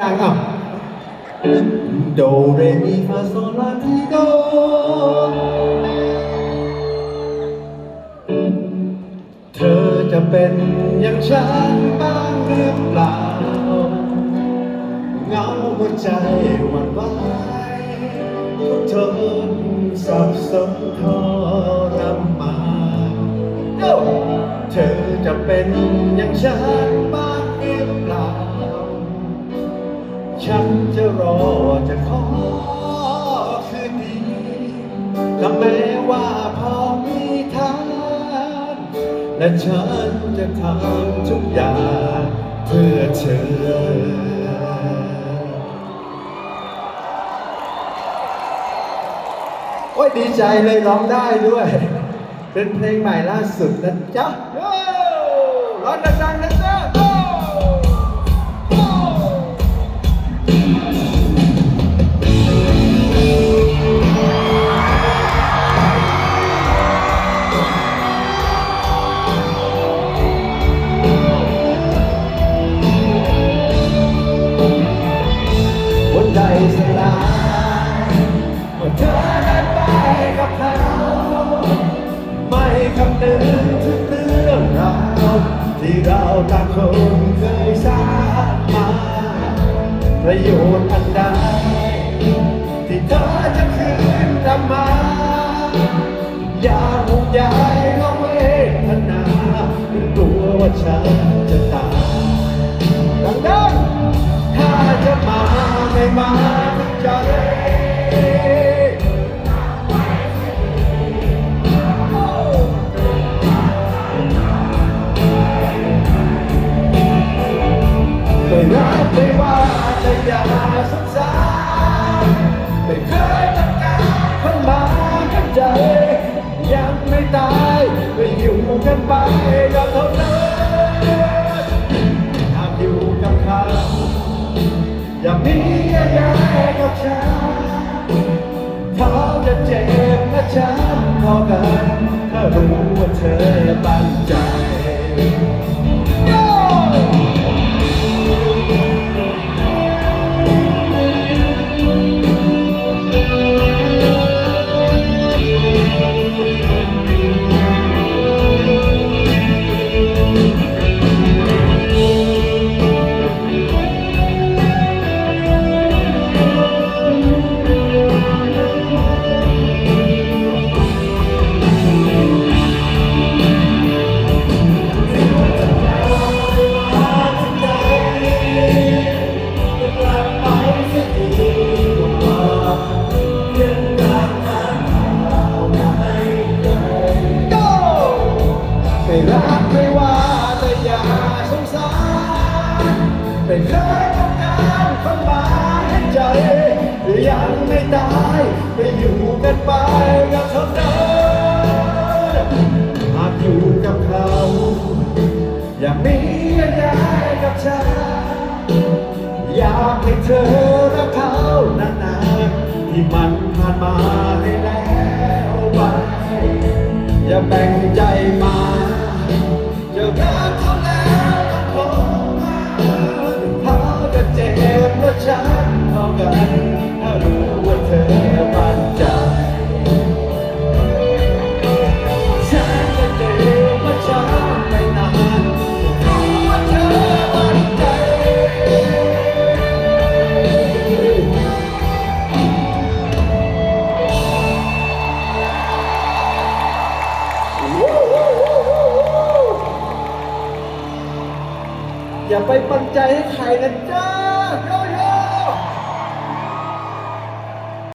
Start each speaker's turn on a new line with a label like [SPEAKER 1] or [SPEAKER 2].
[SPEAKER 1] ดังอะโดเรมีฟาโซลาทีโดเธอจะเป็นอย่างฉันบ้างหรือเปล่าเหงาหัวใจหวั่นไหวทุกทนสับสนทรมานเธอจะเป็นอย่างฉัน รอจะขอคืนดีและแม้ว่าพอมีทางและฉันจะทำทุกอย่างเพื่อเธอโอ้ยดีใจเลยร้องได้ด้วย เป็นเพลงใหม่ล่าสุดนะจ๊ะร้องดังๆนะ นึงถึงเรื่องราวที่เราต่างคนเคยสร้างมาประโยชน์อันใดที่เธอจะคืนกลับมาอย่าห่วงใยและเวทนาเป็นกลัวว่าฉันจะตายดังๆถ้าจะมาไม่มา ยังไม่ตายไม่อยู่กันไปก็เท่านั้นหากอยู่กับเขาอย่ามีอะไรกับฉันเขาจะเจ็บและฉันพอกันถ้ารู้ว่าเธอ ไม่รักไม่ว่าแต่อย่าสงสารไม่เคยต้องการคนมาให้ใจ ยังไม่ตายไม่อยู่กันไปกับเท่านั้นหากอยู่กับเขาอยากมีอะไรกับฉันอยากให้เธอรักเขานานๆที่มันผ่านมาให้แล้วไปอย่าแบ่งใจ อย่าไปปันใจให้ใครนะจ้า